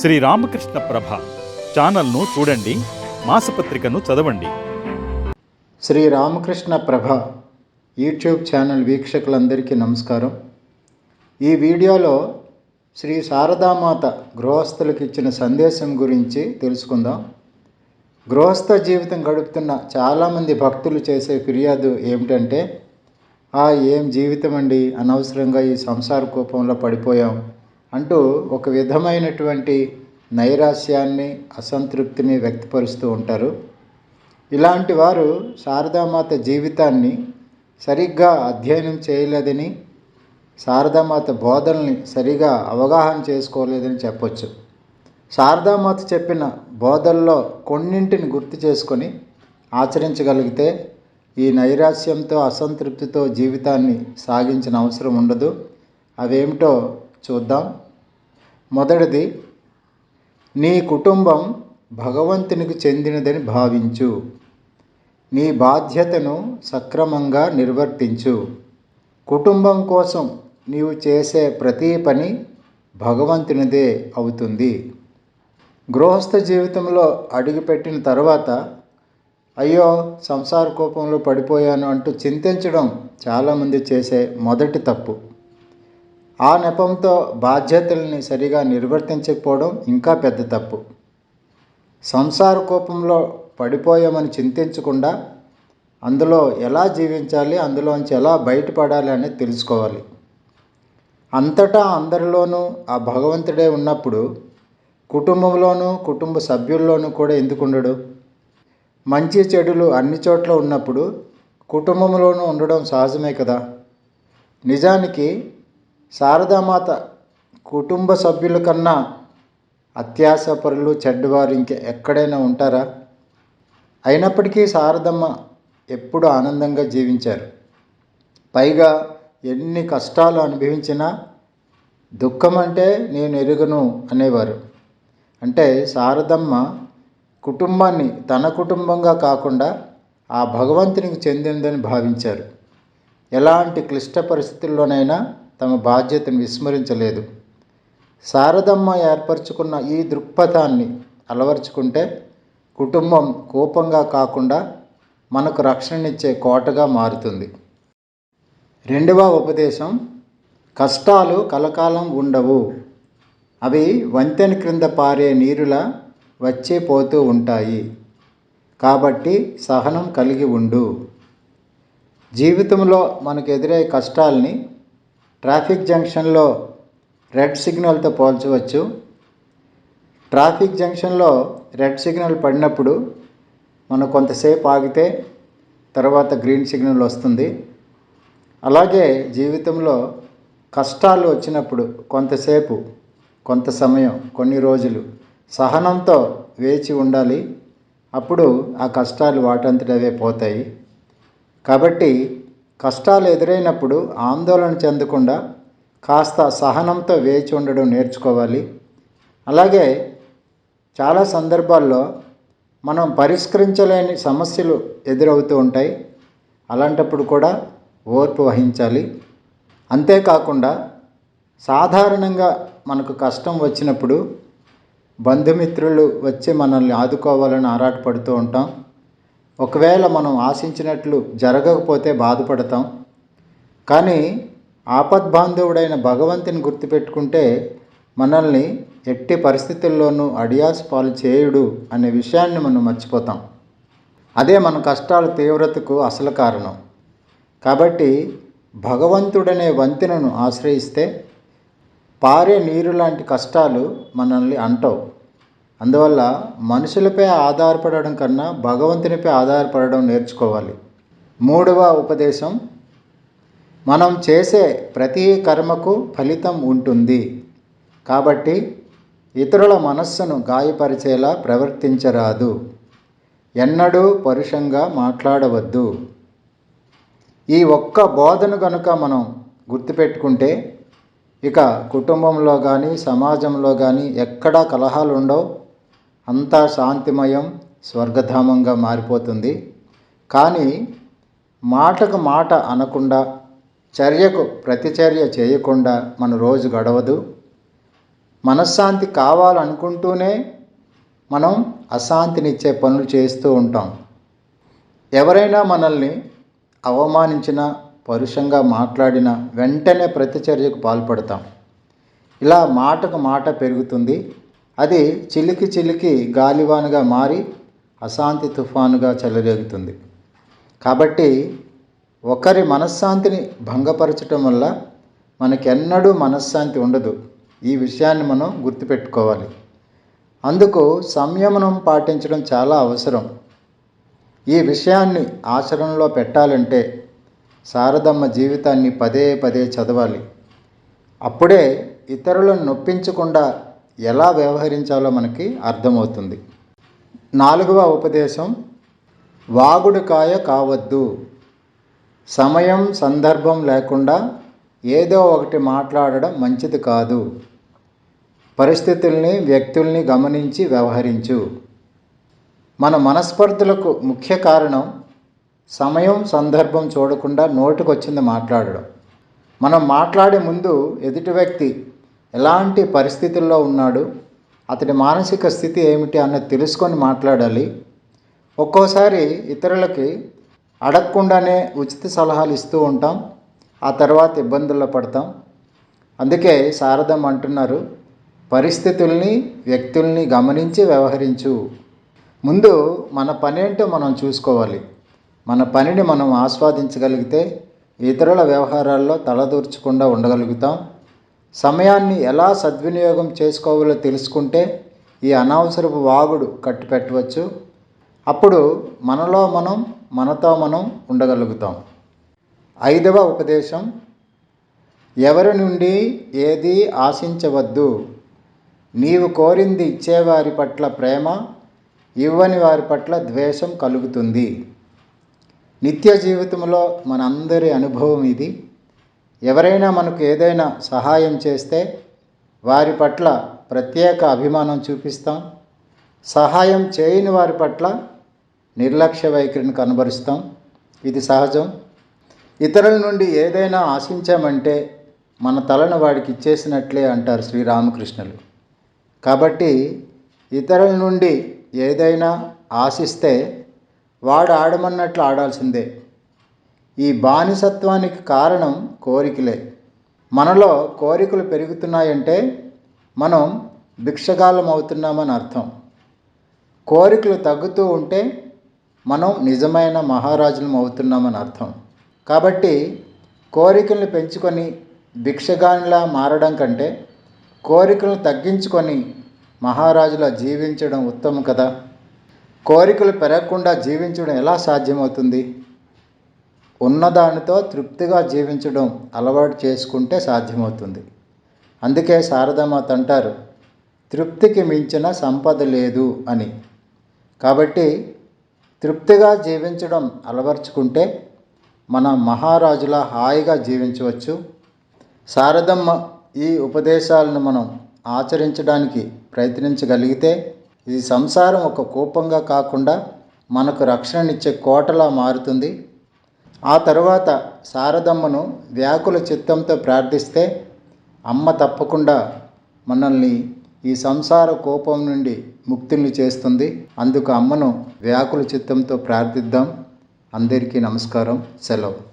శ్రీ రామకృష్ణ ప్రభ ఛానల్ను చూడండి మాసపత్రికను చదవండి. శ్రీ రామకృష్ణ ప్రభ యూట్యూబ్ ఛానల్ వీక్షకులందరికీ నమస్కారం. ఈ వీడియోలో శ్రీ శారదామాత గృహస్థులకు ఇచ్చిన సందేశం గురించి తెలుసుకుందాం. గృహస్థ జీవితం గడుపుతున్న చాలామంది భక్తులు చేసే ఫిర్యాదు ఏమిటంటే ఆ ఏం జీవితం అండి అనవసరంగా ఈ సంసార కూపంలో పడిపోయాం. అంటూ ఒక విధమైనటువంటి నైరాశ్యాన్ని అసంతృప్తిని వ్యక్తపరుస్తూ ఉంటారు. ఇలాంటి వారు శారదామాత జీవితాన్ని సరిగ్గా అధ్యయనం చేయలేదని శారదామాత బోధనల్ని సరిగా అవగాహన చేసుకోలేదని చెప్పొచ్చు. శారదామాత చెప్పిన బోధల్లో కొన్నింటిని గుర్తు చేసుకొని ఆచరించగలిగితే ఈ నైరాశ్యంతో అసంతృప్తితో జీవితాన్ని సాగించిన అవసరం ఉండదు. అవేమిటో చూద్దాం. మొదటిది నీ కుటుంబం భగవంతునికి చెందినదని భావించు. నీ బాధ్యతను సక్రమంగా నిర్వర్తించు. కుటుంబం కోసం నీవు చేసే ప్రతి పని భగవంతునిదే అవుతుంది. గృహస్థ జీవితంలో అడుగుపెట్టిన తర్వాత అయ్యో సంసార కోపంలో పడిపోయాను అంటూ చింతించడం చాలామంది చేసే మొదటి తప్పు. ఆ నెపంతో బాధ్యతల్ని సరిగా నిర్వర్తించకపోవడం ఇంకా పెద్ద తప్పు. సంసార కోపంలో పడిపోయామని చింతించకుండా అందులో ఎలా జీవించాలి అందులోంచి ఎలా బయటపడాలి అనేది తెలుసుకోవాలి. అంతటా అందరిలోనూ ఆ భగవంతుడే ఉన్నప్పుడు కుటుంబంలోనూ కుటుంబ సభ్యుల్లోనూ కూడా ఎందుకు ఉండడు? మంచి చెడులు అన్ని చోట్ల ఉన్నప్పుడు కుటుంబంలోనూ ఉండడం సహజమే కదా? నిజానికి శారదామాత కుటుంబ సభ్యుల కన్నా అత్యాసపరులు చెడ్డవారు ఇంక ఎక్కడైనా ఉంటారా? అయినప్పటికీ శారదమ్మ ఎప్పుడు ఆనందంగా జీవించారు. పైగా ఎన్ని కష్టాలు అనుభవించినా దుఃఖం అంటే నేను ఎరుగను అనేవారు. అంటే శారదమ్మ కుటుంబాన్ని తన కుటుంబంగా కాకుండా ఆ భగవంతునికి చెందిందని భావించారు. ఎలాంటి క్లిష్ట పరిస్థితుల్లోనైనా తమ బాధ్యతను విస్మరించలేదు. శారదమ్మ ఏర్పరచుకున్న ఈ దృక్పథాన్ని అలవర్చుకుంటే కుటుంబం కోపంగా కాకుండా మనకు రక్షణనిచ్చే కోటగా మారుతుంది. రెండవ ఉపదేశం కష్టాలు కలకాలం ఉండవు. అవి వంతెన క్రింద పారే నీరులా వచ్చి పోతూ ఉంటాయి. కాబట్టి సహనం కలిగి ఉండు. జీవితంలో మనకు ఎదురయ్యే కష్టాల్ని ట్రాఫిక్ జంక్షన్లో రెడ్ సిగ్నల్తో పోల్చవచ్చు. ట్రాఫిక్ జంక్షన్లో రెడ్ సిగ్నల్ పడినప్పుడు మనం కొంతసేపు ఆగితే తర్వాత గ్రీన్ సిగ్నల్ వస్తుంది. అలాగే జీవితంలో కష్టాలు వచ్చినప్పుడు కొంతసేపు కొంత సమయం కొన్ని రోజులు సహనంతో వేచి ఉండాలి. అప్పుడు ఆ కష్టాలు వాటంతటవే పోతాయి. కాబట్టి కష్టాలు ఎదురైనప్పుడు ఆందోళన చెందకుండా కాస్త సహనంతో వేచి ఉండడం నేర్చుకోవాలి. అలాగే చాలా సందర్భాల్లో మనం పరిష్కరించలేని సమస్యలు ఎదురవుతూ ఉంటాయి. అలాంటప్పుడు కూడా ఓర్పు వహించాలి. అంతేకాకుండా సాధారణంగా మనకు కష్టం వచ్చినప్పుడు బంధుమిత్రులు వచ్చి మనల్ని ఆదుకోవాలని ఆరాటపడుతూ ఉంటాం. ఒకవేళ మనం ఆశించినట్లు జరగకపోతే బాధపడతాం. కానీ ఆపద్బాంధవుడైన భగవంతుని గుర్తుపెట్టుకుంటే మనల్ని ఎట్టి పరిస్థితుల్లోనూ అడియాస్ పాలు చేయుడు అనే విషయాన్ని మనం మర్చిపోతాం. అదే మన కష్టాల తీవ్రతకు అసలు కారణం. కాబట్టి భగవంతుడనే వంతెనను ఆశ్రయిస్తే పారే నీరు లాంటి కష్టాలు మనల్ని అంటవు. అందువల్ల మనుషులపై ఆధారపడడం కన్నా భగవంతునిపై ఆధారపడడం నేర్చుకోవాలి. మూడవ ఉపదేశం మనం చేసే ప్రతి కర్మకు ఫలితం ఉంటుంది. కాబట్టి ఇతరుల మనస్సును గాయపరిచేలా ప్రవర్తించరాదు. ఎన్నడూ పరుషంగా మాట్లాడవద్దు. ఈ ఒక్క బోధన కనుక మనం గుర్తుపెట్టుకుంటే ఇక కుటుంబంలో కానీ సమాజంలో కానీ ఎక్కడా కలహాలు ఉండవు అంతా శాంతిమయం స్వర్గధామంగా మారిపోతుంది. కానీ మాటకు మాట అనకుండా చర్యకు ప్రతిచర్య చేయకుండా మన రోజు గడవదు. మనశ్శాంతి కావాలనుకుంటూనే మనం అశాంతినిచ్చే పనులు చేస్తూ ఉంటాం. ఎవరైనా మనల్ని అవమానించిన పరుషంగా మాట్లాడిన వెంటనే ప్రతిచర్యకు పాల్పడతాం. ఇలా మాటకు మాట పెరుగుతుంది. అది చిలికి చిలికి గాలివానుగా మారి అశాంతి తుఫానుగా చెలరేగుతుంది. కాబట్టి ఒకరి మనశ్శాంతిని భంగపరచటం వల్ల మనకెన్నడూ మనశ్శాంతి ఉండదు. ఈ విషయాన్ని మనం గుర్తుపెట్టుకోవాలి. అందుకు సంయమనం పాటించడం చాలా అవసరం. ఈ విషయాన్ని ఆచరణలో పెట్టాలంటే శారదమ్మ జీవితాన్ని పదే పదే చదవాలి. అప్పుడే ఇతరులను నొప్పించకుండా ఎలా వ్యవహరించాలో మనకి అర్థమవుతుంది. నాలుగవ ఉపదేశం వాగుడుకాయ కావద్దు. సమయం సందర్భం లేకుండా ఏదో ఒకటి మాట్లాడడం మంచిది కాదు. పరిస్థితుల్ని వ్యక్తుల్ని గమనించి వ్యవహరించు. మన మనస్పర్ధలకు ముఖ్య కారణం సమయం సందర్భం చూడకుండా నోటికొచ్చింది మాట్లాడడం. మనం మాట్లాడే ముందు ఎదుటి వ్యక్తి ఎలాంటి పరిస్థితుల్లో ఉన్నాడు? అతడి మానసిక స్థితి ఏమిటి అన్నది తెలుసుకొని మాట్లాడాలి. ఒక్కోసారి ఇతరులకి అడగకుండానే ఉచిత సలహాలు ఇస్తూ ఉంటాం. ఆ తర్వాత ఇబ్బందుల్లో పడతాం. అందుకే శారదం అంటున్నారు పరిస్థితుల్ని వ్యక్తుల్ని గమనించి వ్యవహరించు. ముందు మన పనేంటో మనం చూసుకోవాలి. మన పనిని మనం ఆస్వాదించగలిగితే ఇతరుల వ్యవహారాల్లో తలదూర్చకుండా ఉండగలుగుతాం. సమయాన్ని ఎలా సద్వినియోగం చేసుకోవాలో తెలుసుకుంటే ఈ అనవసరపు వాగుడు కట్టిపెట్టవచ్చు. అప్పుడు మనలో మనం మనతో మనం ఉండగలుగుతాం. ఐదవ ఉపదేశం ఎవరి నుండి ఏది ఆశించవద్దు. నీవు కోరింది ఇచ్చేవారి పట్ల ప్రేమ ఇవ్వని వారి పట్ల ద్వేషం కలుగుతుంది. నిత్య జీవితంలో మనందరి అనుభవం ఇది. ఎవరైనా మనకు ఏదైనా సహాయం చేస్తే వారి పట్ల ప్రత్యేక అభిమానం చూపిస్తాం. సహాయం చేయని వారి పట్ల నిర్లక్ష్య వైఖరిని కనబరుస్తాం. ఇది సహజం. ఇతరుల నుండి ఏదైనా ఆశించామంటే మన తలను వాడికి ఇచ్చేసినట్లే అంటారు శ్రీరామకృష్ణులు కాబట్టి ఇతరుల నుండి ఏదైనా ఆశిస్తే వాడు ఆడమన్నట్లు ఆడాల్సిందే. ఈ బానిసత్వానికి కారణం కోరికలే. మనలో కోరికలు పెరుగుతున్నాయంటే మనం భిక్షగాలం అవుతున్నామని అర్థం. కోరికలు తగ్గుతూ ఉంటే మనం నిజమైన మహారాజులం అవుతున్నామని అర్థం. కాబట్టి కోరికలను పెంచుకొని భిక్షగానిలా మారడం కంటే కోరికలను తగ్గించుకొని మహారాజులా జీవించడం ఉత్తమం కదా. కోరికలు పెరగకుండా జీవించడం ఎలా సాధ్యమవుతుంది? ఉన్నదానితో తృప్తిగా జీవించడం అలవాటు చేసుకుంటే సాధ్యమవుతుంది. అందుకే శారదామాత అంటారు తృప్తికి మించిన సంపద లేదు అని. కాబట్టి తృప్తిగా జీవించడం అలవర్చుకుంటే మన మహారాజులా హాయిగా జీవించవచ్చు. శారదమ్మ ఈ ఉపదేశాలను మనం ఆచరించడానికి ప్రయత్నించగలిగితే ఈ సంసారం ఒక కూపంగా కాకుండా మనకు రక్షణనిచ్చే కోటలా మారుతుంది. ఆ తరువాత శారదమ్మను వ్యాకుల చిత్తంతో ప్రార్థిస్తే అమ్మ తప్పకుండా మనల్ని ఈ సంసార కోపం నుండి ముక్తుల్ని చేస్తుంది. అందుకు అమ్మను వ్యాకుల చిత్తంతో ప్రార్థిద్దాం. అందరికీ నమస్కారం. సెలవు.